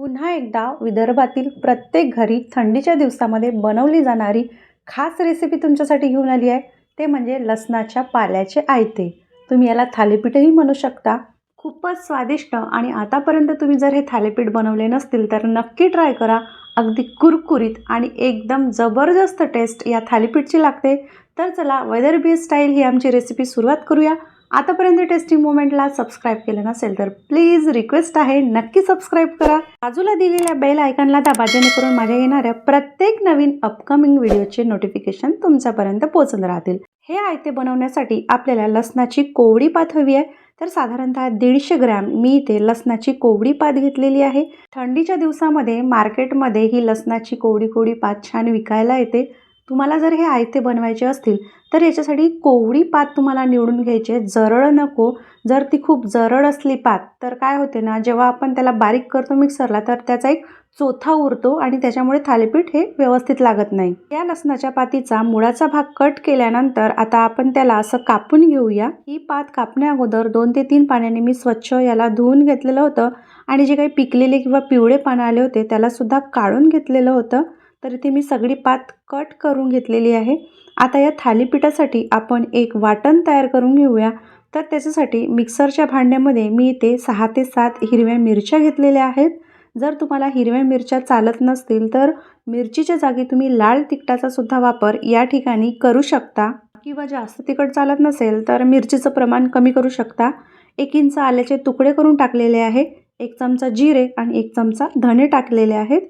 पुन्हा एकदा विदर्भातील प्रत्येक घरी थंडीच्या दिवसामध्ये बनवली जाणारी खास रेसिपी तुमच्यासाठी घेऊन आली आहे. ते म्हणजे लसणाच्या पाल्याचे आयते. तुम्ही याला थालीपीठही म्हणू शकता. खूपच स्वादिष्ट आणि आतापर्यंत तुम्ही जर हे थालीपीठ बनवले नसतील तर नक्की ट्राय करा. अगदी कुरकुरीत आणि एकदम जबरदस्त टेस्ट या थालीपीठची लागते. तर चला वैदर्भीय स्टाईल ही आमची रेसिपी सुरुवात करूया. आतापर्यंत टेस्टी मोमेंटला सबस्क्राईब केलं नसेल तर प्लीज रिक्वेस्ट आहे. नक्की सबस्क्राईब करा. बाजूला दिलेल्या बेल आयकॉनला दाबा जेणेकरून माझ्या येणाऱ्या प्रत्येक नवीन अपकमिंग व्हिडिओचे नोटिफिकेशन तुमच्यापर्यंत पोहोचत राहतील. हे आयते बनवण्यासाठी आपल्याला लसणाची कोवडी पात हवी आहे. तर साधारणतः दीडशे ग्रॅम मी इथे लसणाची कोवडी पात घेतलेली आहे. थंडीच्या दिवसामध्ये मार्केटमध्ये ही लसणाची कोवडी कोवडी पात छान विकायला येते. तुम्हाला जर हे आयते बनवायचे असतील तर याच्यासाठी कोवळी पात तुम्हाला निवडून घ्यायची आहे. जरळ नको. जर ती खूप जरळ असली पात तर काय होते ना जेव्हा आपण त्याला बारीक करतो मिक्सरला तर त्याचा एक चोथा उरतो आणि त्याच्यामुळे थालीपीठ हे व्यवस्थित लागत नाही. या लसणाच्या पातीचा मुळाचा भाग कट केल्यानंतर आता आपण त्याला असं कापून घेऊया. ही पात कापण्या अगोदर दोन ते तीन पाण्याने मी स्वच्छ याला धुवून घेतलेलं होतं आणि जे काही पिकलेले किंवा पिवळे पानं आले होते त्याला सुद्धा काढून घेतलेलं होतं. तर इथे मी सगळी पात कट करून घेतलेली आहे. आता या थालीपीठासाठी आपण एक वाटण तयार करून घेऊया. तर त्याच्यासाठी मिक्सरच्या भांड्यामध्ये मी इथे सहा ते सात हिरव्या मिरच्या घेतलेल्या आहेत. जर तुम्हाला हिरव्या मिरच्या चालत नसतील तर मिरचीच्या जागी तुम्ही लाल तिखटाचा सुद्धा वापर या ठिकाणी करू शकता. किंवा जास्त तिखट चालत नसेल तर मिरचीचं प्रमाण कमी करू शकता. एक इंच आल्याचे तुकडे करून टाकलेले आहे. एक चमचा जिरे आणि एक चमचा धणे टाकलेले आहेत.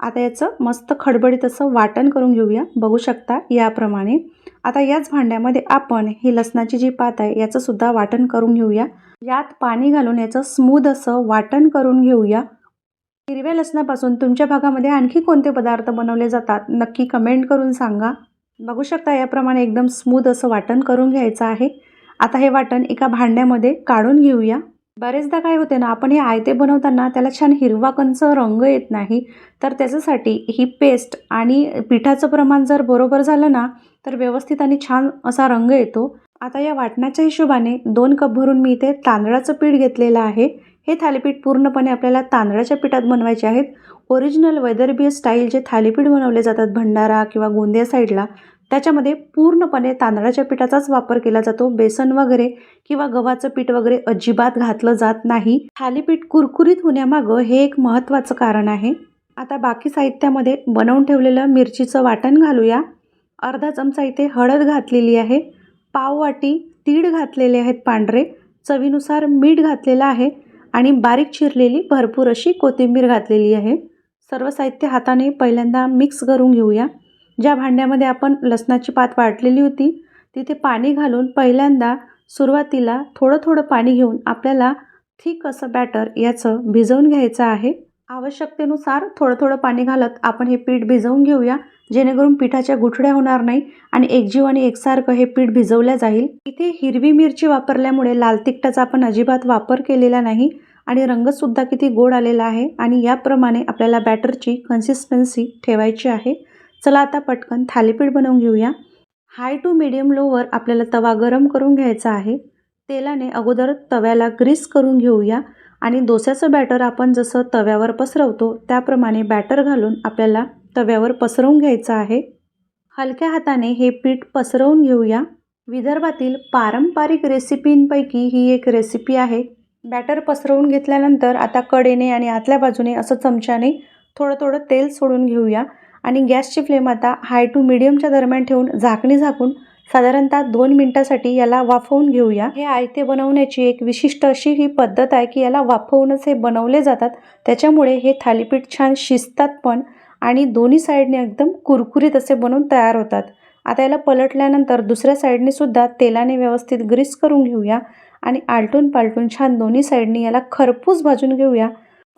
आता याचं मस्त खडबडीत असं वाटण करून घेऊया. बघू शकता याप्रमाणे. आता याच भांड्यामध्ये आपण ही लसणाची जी पात आहे याचंसुद्धा वाटण करून घेऊया. यात पाणी घालून याचं स्मूद असं वाटण करून घेऊया. हिरव्या लसणापासून तुमच्या भागामध्ये आणखी कोणते पदार्थ बनवले जातात नक्की कमेंट करून सांगा. बघू शकता याप्रमाणे एकदम स्मूद असं वाटण करून घ्यायचं आहे. आता हे वाटण एका भांड्यामध्ये काढून घेऊया. बरेचदा काय होते ना आपण हे आयते बनवताना त्याला छान हिरवा कंच रंग येत नाही. तर त्याच्यासाठी ही पेस्ट आणि पिठाचं प्रमाण जर बरोबर झालं ना तर व्यवस्थित आणि छान असा रंग येतो. आता या वाटण्याच्या हिशोबाने दोन कप भरून मी इथे तांदळाचं पीठ घेतलेलं आहे. हे थालीपीठ पूर्णपणे आपल्याला तांदळाच्या पिठात बनवायचे आहेत. ओरिजिनल वैदर्भीय स्टाईल जे थालीपीठ बनवले जातात भंडारा किंवा गोंदिया साईडला त्याच्यामध्ये पूर्णपणे तांदळाच्या पिठाचाच वापर केला जातो. बेसन वगैरे किंवा गव्हाचं पीठ वगैरे अजिबात घातलं जात नाही. थालीपीठ कुरकुरीत होण्यामागं हे एक महत्त्वाचं कारण आहे. आता बाकी साहित्यामध्ये बनवून ठेवलेलं मिरचीचं वाटण घालूया. अर्धा चमचा इथे हळद घातलेली आहे. पाव वाटी तीळ घातलेले आहेत पांढरे. चवीनुसार मीठ घातलेलं आहे आणि बारीक चिरलेली भरपूर अशी कोथिंबीर घातलेली आहे. सर्व साहित्य हाताने पहिल्यांदा मिक्स करून घेऊया. ज्या भांड्यामध्ये आपण लसणाची पात वाटलेली होती तिथे पाणी घालून पहिल्यांदा सुरुवातीला थोडं थोडं पाणी घेऊन आपल्याला थिक असं बॅटर याचं भिजवून घ्यायचं आहे. आवश्यकतेनुसार थोडं थोडं पाणी घालत आपण हे पीठ भिजवून घेऊया जेणेकरून पिठाच्या गुठड्या होणार नाही आणि एकजीव आणि एकसारखं हे पीठ भिजवल्या जाईल. इथे हिरवी मिरची वापरल्यामुळे लाल तिखटाचा आपण अजिबात वापर केलेला नाही आणि रंगसुद्धा किती गोड आलेला आहे आणि याप्रमाणे आपल्याला बॅटरची कन्सिस्टन्सी ठेवायची आहे. चला आता पटकन थालीपीठ बनवून घेऊया. हाय टू मिडियम लोवर आपल्याला तवा गरम करून घ्यायचा आहे. तेलाने अगोदर तव्याला ग्रीस करून घेऊया आणि डोस्याचं बॅटर आपण जसं तव्यावर पसरवतो त्याप्रमाणे बॅटर घालून आपल्याला तव्यावर पसरवून घ्यायचं आहे. हलक्या हाताने हे पीठ पसरवून घेऊया. विदर्भातील पारंपरिक रेसिपींपैकी ही एक रेसिपी आहे. बॅटर पसरवून घेतल्यानंतर आता कडेने आणि आतल्या बाजूने असं चमच्याने थोडं थोडं तेल सोडून घेऊया. आणि गॅसची फ्लेम आता हाय टू मिडियमच्या दरम्यान ठेवून झाकणी झाकून साधारणतः दोन मिनटासाठी याला वाफवून घेऊया. हे आयते बनवण्याची एक विशिष्ट अशी ही पद्धत आहे की याला वाफवूनच हे बनवले जातात. त्याच्यामुळे हे थालीपीठ छान शिजतात पण आणि दोन्ही साईडने एकदम कुरकुरीत असे बनवून तयार होतात. आता याला पलटल्यानंतर दुसऱ्या साईडने सुद्धा तेलाने व्यवस्थित ग्रीस करून घेऊया आणि आलटून पालटून छान दोन्ही साईडने याला खरपूस भाजून घेऊया.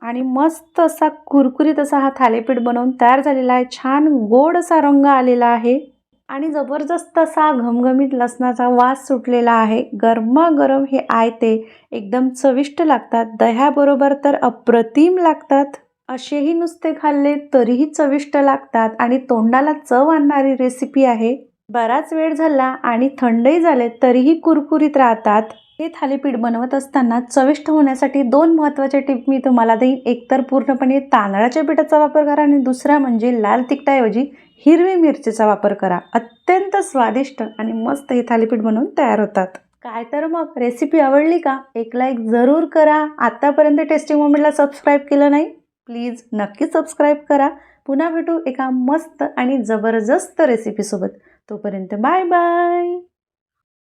आणि मस्त असा कुरकुरीत असा हा थालीपीठ बनवून तयार झालेला आहे. छान गोड असा रंग आलेला आहे. आणि जबरदस्त असा घमघमीत लसणाचा वास सुटलेला आहे. गरमागरम हे आयते एकदम चविष्ट लागतात. दह्याबरोबर तर अप्रतिम लागतात. असेही नुसते खाल्ले तरीही चविष्ट लागतात. आणि तोंडाला चव आणणारी रेसिपी आहे. बराच वेळ झाला आणि थंडही झाले तरीही कुरकुरीत राहतात. हे थालीपीठ बनवत असताना चविष्ट होण्यासाठी दोन महत्त्वाचे टिप मी तुम्हाला देईन. एकतर पूर्णपणे तांदळाच्या पिठाचा वापर करा आणि दुसरा म्हणजे लाल तिखटाऐवजी हिरवी मिरचीचा वापर करा. अत्यंत स्वादिष्ट आणि मस्त हे थालीपीठ बनवून तयार होतात. काय तर मग. रेसिपी आवडली का? एक लाईक जरूर करा. आत्तापर्यंत टेस्टिंग मोमेंटला सबस्क्राईब केलं नाही? प्लीज नक्की सबस्क्राईब करा. पुन्हा भेटू एका मस्त आणि जबरदस्त रेसिपीसोबत तोपर्यंत बाय बाय.